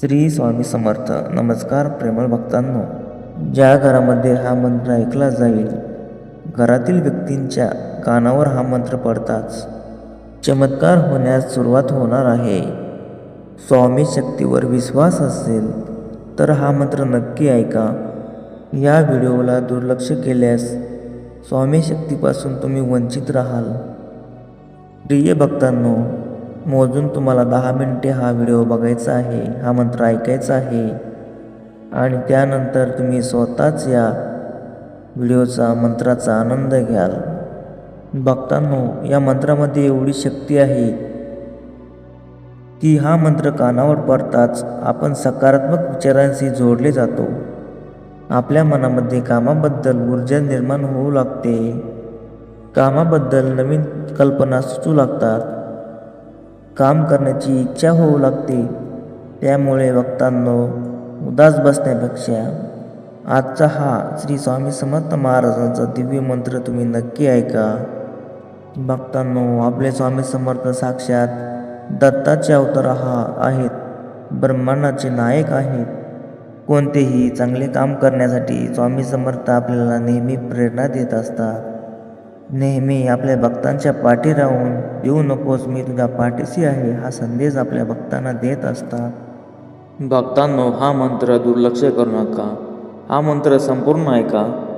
श्री स्वामी समर्थ. नमस्कार प्रेमळ भक्तांनो. ज्या घरामध्ये हा मंत्र ऐकला जाईल घरातील व्यक्तींच्या कानावर हा मंत्र पडताच चमत्कार होण्यास सुरुवात होणार आहे. स्वामी शक्तीवर विश्वास असेल तर हा मंत्र नक्की ऐका. या व्हिडिओला दुर्लक्ष केल्यास स्वामी शक्तीपासून तुम्ही वंचित राहाल. प्रिय भक्तांनो मोजून तुम्हाला दहा मिनिटे हा व्हिडिओ बघायचा आहे हा मंत्र ऐकायचा आहे. आणि त्यानंतर तुम्ही स्वतःच या व्हिडिओचा मंत्राचा आनंद घ्याल. भक्तांनो या मंत्रामध्ये एवढी शक्ती आहे की हा मंत्र कानावर पडताच आपण सकारात्मक विचारांशी जोडले जातो. आपल्या मनामध्ये कामाबद्दल ऊर्जा निर्माण होऊ लागते. कामाबद्दल नवीन कल्पना सुचू लागतात. काम करण्याची इच्छा होऊ लागते. त्यामुळे वक्तांनो उदास बसण्यापेक्षा आजचा हा श्री स्वामी समर्थ महाराजांचा दिव्य मंत्र तुम्ही नक्की ऐका. भक्तांनो आपले स्वामी समर्थ साक्षात दत्ताचे अवतार हा आहेत ब्रह्मांडाचे नायक आहेत. कोणतेही चांगले काम करण्यासाठी स्वामी समर्थ आपल्याला नेहमी प्रेरणा देत असतात. नेहमी आपल्या भक्तांच्या पाठी राहून येऊ नकोस मी तुझ्या पाठीशी आहे हा संदेश आपल्या भक्तांना देत असतात. भक्तांनो हा मंत्र दुर्लक्ष करू नका. हा मंत्र संपूर्ण ऐका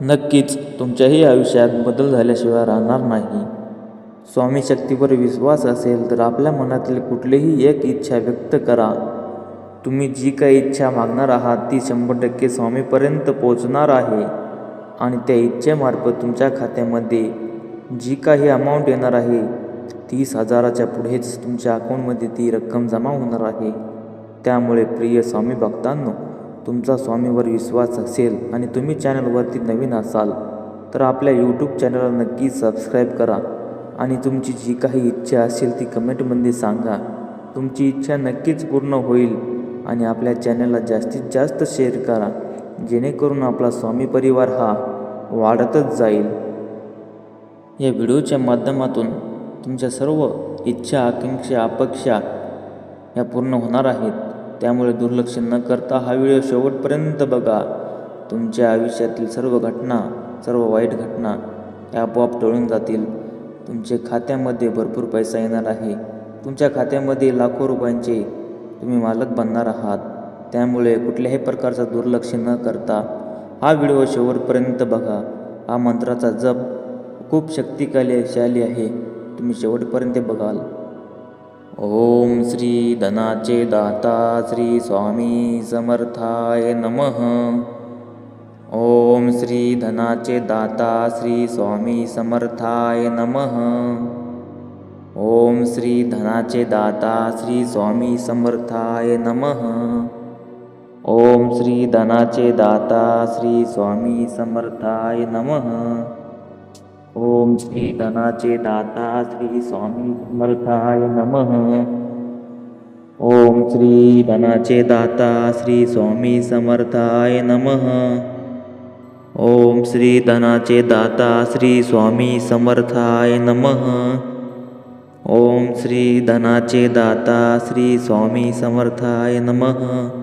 नक्कीच तुमच्याही आयुष्यात बदल झाल्याशिवाय राहणार नाही. स्वामी शक्तीवर विश्वास असेल तर आपल्या मनातील कुठलीही एक इच्छा व्यक्त करा. तुम्ही जी काही इच्छा मागणार आहात ती शंभर टक्के स्वामीपर्यंत पोचणार आहे. आणि त्या इच्छेमार्फत तुमच्या खात्यामध्ये जी काही अमाऊंट येणार आहे तीस हजाराच्या पुढेच तुमच्या अकाउंटमध्ये ती रक्कम जमा होणार आहे. त्यामुळे प्रिय स्वामी भक्तांनो तुमचा स्वामीवर विश्वास असेल आणि तुम्ही चॅनलवरती नवीन असाल तर आपल्या यूट्यूब चॅनलला नक्की सबस्क्राईब करा आणि तुमची जी काही इच्छा असेल ती कमेंटमध्ये सांगा. तुमची इच्छा नक्कीच पूर्ण होईल आणि आपल्या चॅनलला जास्तीत जास्त शेअर करा जेणेकरून आपला स्वामी परिवार हा वाढतच जाईल. या व्हिडिओच्या माध्यमातून तुमच्या सर्व इच्छा आकांक्षा अपेक्षा या पूर्ण होणार आहेत. त्यामुळे दुर्लक्ष न करता हा व्हिडिओ शेवटपर्यंत बघा. तुमच्या आयुष्यातील सर्व घटना सर्व वाईट घटना या आपोआप टळून जातील. तुमच्या खात्यामध्ये भरपूर पैसा येणार आहे. तुमच्या खात्यामध्ये लाखो रुपयांचे तुम्ही मालक बनणार आहात. त्यामुळे कुठल्याही प्रकारचं दुर्लक्ष न करता हा व्हिडिओ शेवटपर्यंत बघा. हा मंत्राचा जप खूप शक्तिशाली आहे. तुम्ही शेवटपर्यंत बघाल. ओम श्री धनाचे दाता श्री स्वामी समर्थाय नमः. ओम श्री धनाचे दाता श्री स्वामी समर्थाय नमः. ओम श्री धनाचे दाता श्री स्वामी समर्थाय नमः. ओम श्री धनाचे दाता श्री स्वामी समर्थाय नमः. ओम श्री धनाचे दाता श्री स्वामी समर्थाय नमः. ओम श्री धनाचे दाता श्री स्वामी समर्थाय नमः. ओम श्री धनाचे दाता श्री स्वामी समर्थाय नमः. ओम श्री धनाचे दाता श्री स्वामी समर्थाय नमः.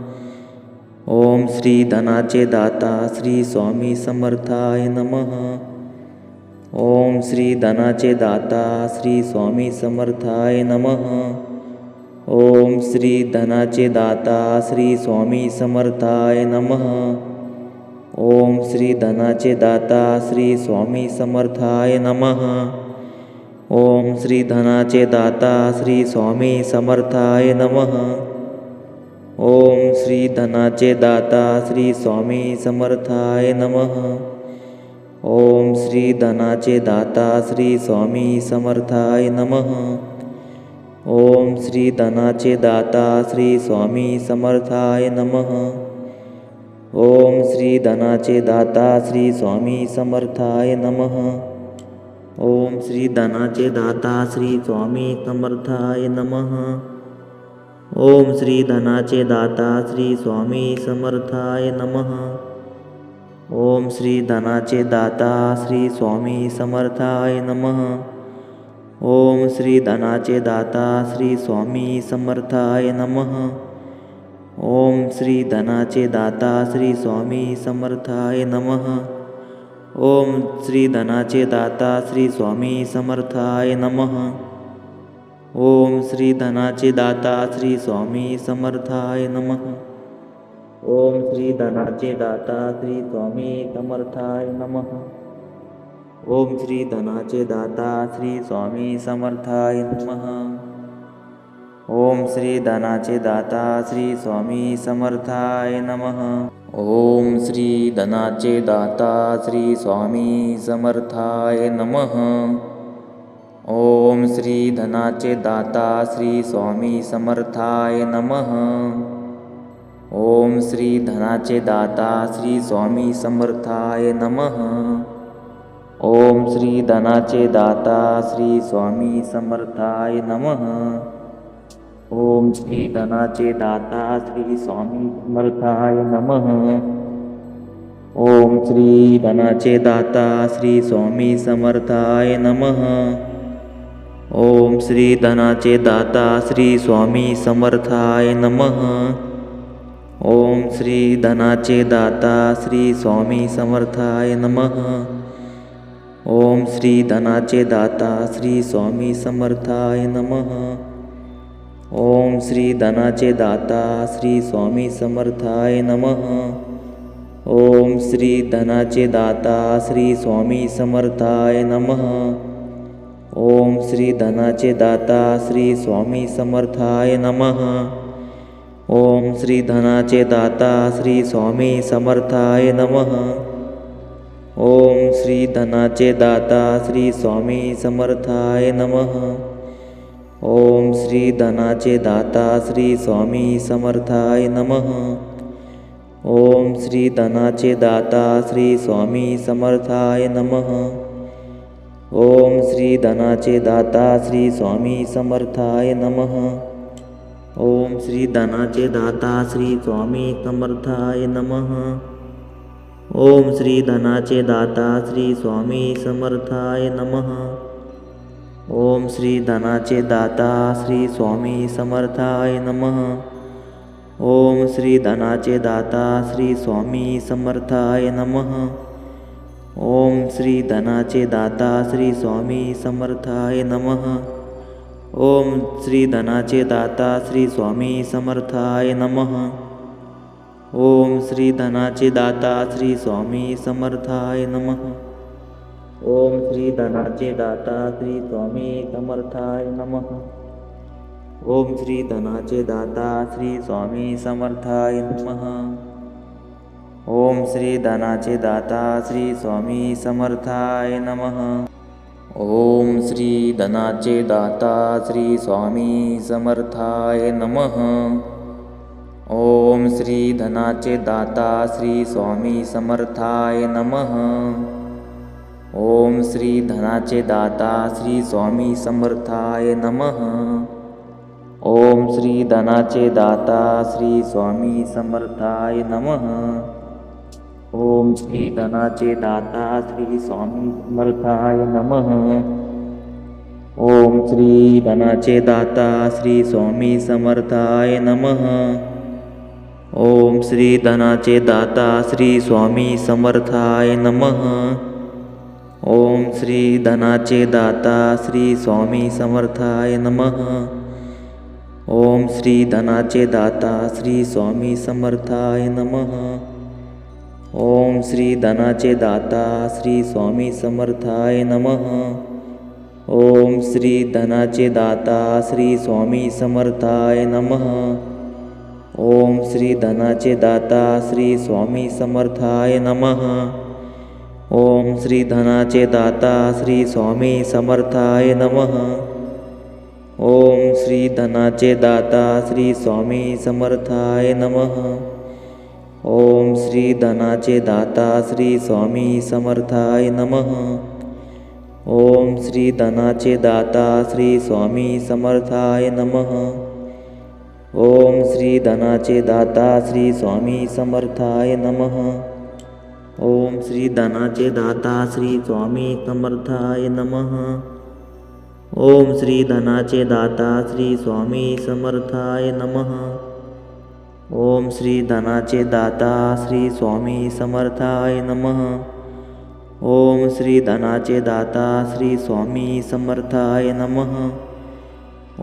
ओम श्री धनाचे दाता श्री स्वामी समर्थाय नमः. ओम श्री धनाचे दाता श्री स्वामी समर्थाय नमः. ओम श्री धनाचे दाता श्री स्वामी समर्थाय नमः. ओम श्री धनाचे दाता श्री स्वामी समर्थाय नमः. ओम श्री धनाचे दाता श्री स्वामी समर्थाय नमः. ओम श्री धनाचे दाता श्री स्वामी समर्थाय नमः. ओम श्री धनाचे दाता श्री स्वामी समर्थाय नमः. ओम श्री धनाचे दाता श्री स्वामी समर्थाय नमः. ओम श्री धनाचे दाता श्री स्वामी समर्थाय नमः. ओम श्री धनाचे दाता श्री स्वामी समर्थाय नमः. ओम श्री धनाचे दाता श्री स्वामी समर्थाय नमः। ओम श्री धनाचे दाता श्री स्वामी समर्थाय नमः। ओम श्री धनाचे दाता श्री स्वामी समर्थाय नमः। ओम श्री धनाचे दाता श्री स्वामी समर्थाय नमः। ओम श्री धनाचे दाता श्री स्वामी समर्थाय नमः। ओम श्री धनाचे दाता श्री स्वामी समर्थाय नमः. ओम श्री धनाचे दाता श्री स्वामी समर्थाय नमः. ओम श्री धनाचे दाता श्री स्वामी समर्थाय नमः. ओम श्री धनाचे दाता श्री स्वामी समर्थाय नमः. ओम श्री धनाचे दाता श्री स्वामी समर्थाय नमः. ओम श्री धनाचे दाता श्री स्वामी समर्थाय नमः. ओम श्री धनाचे दाता श्री स्वामी समर्थाय नमः. ओम श्री धनाचे दाता श्री स्वामी समर्थाय नमः. ओम श्री धनाचे दाता श्री स्वामी समर्थाय नमः. ओम श्री धनाचे दाता श्री स्वामी समर्थाय नमः. ओम श्री धनाचे दाता श्री स्वामी समर्थाय नमः. ओम श्री धनाचे दाता श्री स्वामी समर्थाय नमः. ओम श्री धनाचे दाता श्री स्वामी समर्थाय नमः. ओम श्री धनाचे दाता श्री स्वामी समर्थाय नमः. ओम श्री धनाचे दाता श्री स्वामी समर्थाय नमः. ओम श्री धनाचे दाता श्री स्वामी समर्थाय नमः. ओम श्री धनाचे दाता श्री स्वामी समर्थाय नमः. ओम श्री धनाचे दाता श्री स्वामी समर्थाय नमः. ओम श्री धनाचे दाता श्री स्वामी समर्थाय नमः. ओम श्री धनाचे दाता श्री स्वामी समर्थाय नमः. ओम श्री धनाचे दाता श्री स्वामी समर्थाय नमः. ओम श्री धनाचे दाता श्री स्वामी समर्थाय नमः. ओम श्री धनाचे दाता श्री स्वामी समर्थाय नमः. ओम श्री धनाचे दाता श्री स्वामी समर्थाय नमः. ओम श्री धनाचे दाता श्री स्वामी समर्थाय नमः. ओम श्री धनाचे दाता श्री स्वामी समर्थाय नमः। ओम श्री धनाचे दाता श्री स्वामी समर्थाय नमः। ओम श्री धनाचे दाता श्री स्वामी समर्थाय नमः। ओम श्री धनाचे दाता श्री स्वामी समर्थाय नमः। ओम श्री धनाचे दाता श्री स्वामी समर्थाय नमः। ओम श्री धनाचे दाता श्री स्वामी समर्थाय नमः. ओम श्री धनाचे दाता श्री स्वामी समर्थाय नमः. ओम श्री धनाचे दाता श्री स्वामी समर्थाय नमः. ओम श्री धनाचे दाता श्री स्वामी समर्थाय नमः. ओम श्री धनाचे दाता श्री स्वामी समर्थाय नमः. ओम श्री धनाचे दाता श्री स्वामी समर्थाय नमः। ओम श्री धनाचे दाता श्री स्वामी समर्थाय नमः। ओम श्री धनाचे दाता श्री स्वामी समर्थाय नमः। ओम श्री धनाचे दाता श्री स्वामी समर्थाय नमः। ओम श्री धनाचे दाता श्री स्वामी समर्थाय नमः। ओम श्री धनाचे दाता श्री स्वामी समर्थाय नमः. ओम श्री धनाचे दाता श्री स्वामी समर्थाय नमः. ओम श्री धनाचे दाता श्री स्वामी समर्थाय नमः. ओम श्री धनाचे दाता श्री स्वामी समर्थाय नमः. ओम श्री धनाचे दाता श्री स्वामी समर्थाय नमः. ओम श्री धनाचे दाता श्री स्वामी समर्थाय नमः. ओम श्री धनाचे दाता श्री स्वामी समर्थाय नमः. ओम श्री धनाचे दाता श्री स्वामी समर्थाय नमः. ओम श्री धनाचे दाता श्री स्वामी समर्थाय नमः. ओम श्री धनाचे दाता श्री स्वामी समर्थाय नमः. ओम श्री धनाचे दाता श्री स्वामी समर्थाय नमः. ओम श्री धनाचे दाता श्री स्वामी समर्थाय नमः.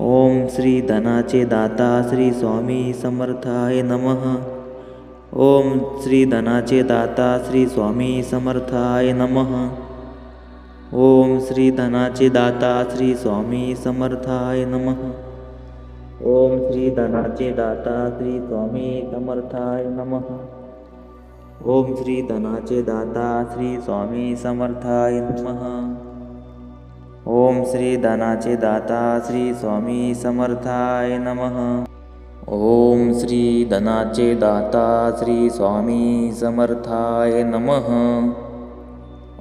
ओम श्री धनाचे दाता श्री स्वामी समर्थाय नमः. ओम श्री धनाचे दाता श्री स्वामी समर्थाय नमः. ओम श्री धनाचे दाता श्री स्वामी समर्थाय नमः. ओम श्री धनाचे दाता श्री स्वामी समर्थाय नमः. ओम श्री धनाचे दाता श्री स्वामी समर्थाय नमः. ओम श्री धनाचे दाता श्री स्वामी समर्थाय नमः. ओम श्री धनाचे दाता श्री स्वामी समर्थाय नमः.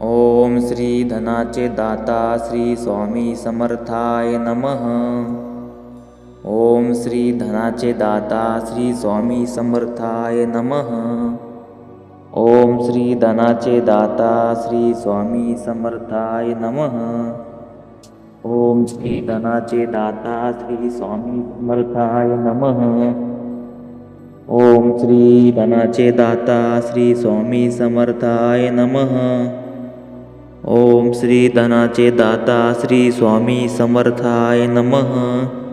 ओम श्री धनाचे दाता श्री स्वामी समर्थाय नमः. ओम श्री धनाचे दाता श्री स्वामी समर्थाय नमः. ओम श्री धनाचे दाता श्री स्वामी समर्थाय नमः. ओम श्री धनाचे दाता श्री स्वामी समर्थाय नमः. ओम श्री धनाचे दाता श्री स्वामी समर्थाय नमः. ओम श्री धनाचे दाता श्री स्वामी समर्थाय नमः.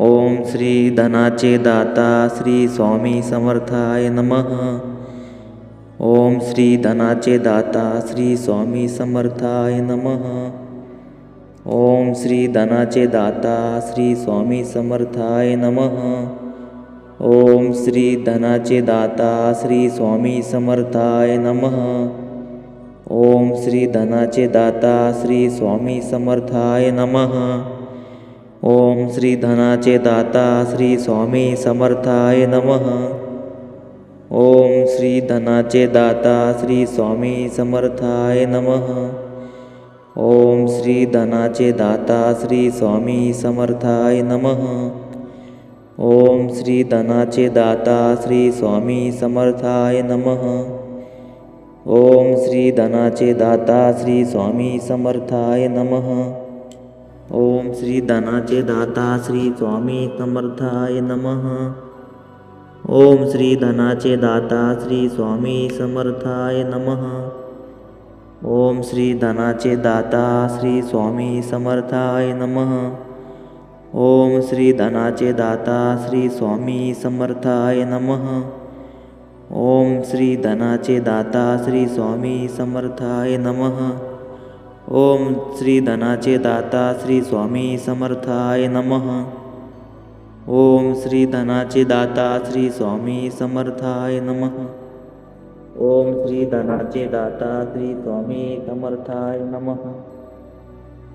ओम श्री धनाचे दाता श्री स्वामी समर्थाय नमः। ओम श्री धनाचे दाता श्री स्वामी समर्थाय नमः। ओम श्री धनाचे दाता श्री स्वामी समर्थाय नमः। ओम श्री धनाचे दाता श्री स्वामी समर्थाय नमः। ओम श्री धनाचे दाता श्री स्वामी समर्थाय नमः। ओम श्री धनाचे दाता श्री स्वामी समर्थाय नमः। ओम श्री धनाचे दाता श्री स्वामी समर्थाय नमः। ओम श्री धनाचे दाता श्री स्वामी समर्थाय नमः। ओम श्री धनाचे दाता श्री स्वामी समर्थाय नमः। ओम श्री धनाचे दाता श्री स्वामी समर्थाय नमः। ओम श्री धनाचे दाता श्री स्वामी समर्थाय नमः. ओम श्री धनाचे दाता श्री स्वामी समर्थाय नमः. ओम श्री धनाचे दाता श्री स्वामी समर्थाय नमः. ओम श्री धनाचे दाता श्री स्वामी समर्थाय नमः. ओम श्री धनाचे दाता श्री स्वामी समर्थाय नमः. ओम श्री धनाचे दाता श्री स्वामी समर्थाय नमः. ओम श्री धनाचे दाता श्री स्वामी समर्थाय नमः. ओम श्री धनाचे दाता श्री स्वामी समर्थाय नमः.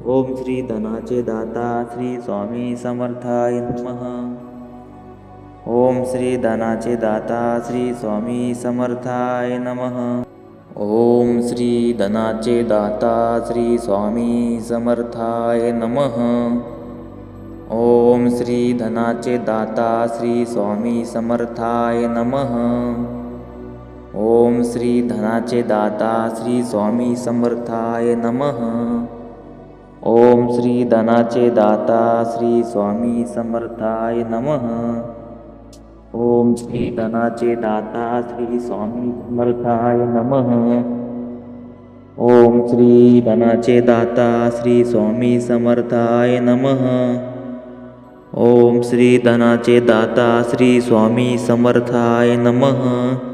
ओम श्री धनाचे दाता श्री स्वामी समर्थाय नमः. ओम श्री धनाचे दाता श्री स्वामी समर्थाय नमः. ओम श्री धनाचे दाता श्री स्वामी समर्थाय नमः। ओम श्री धनाचे दाता श्री स्वामी समर्थाय नमः। ओम श्री धनाचे दाता श्री स्वामी समर्थाय नमः। ओम श्री धनाचे दाता श्री स्वामी समर्थाय नमः। ओम श्री धनाचे दाता श्री स्वामी समर्थाय नमः. ओम श्री धनाचे दाता श्री स्वामी समर्थाय नमः. ओम श्री धनाचे दाता श्री स्वामी समर्थाय नमः.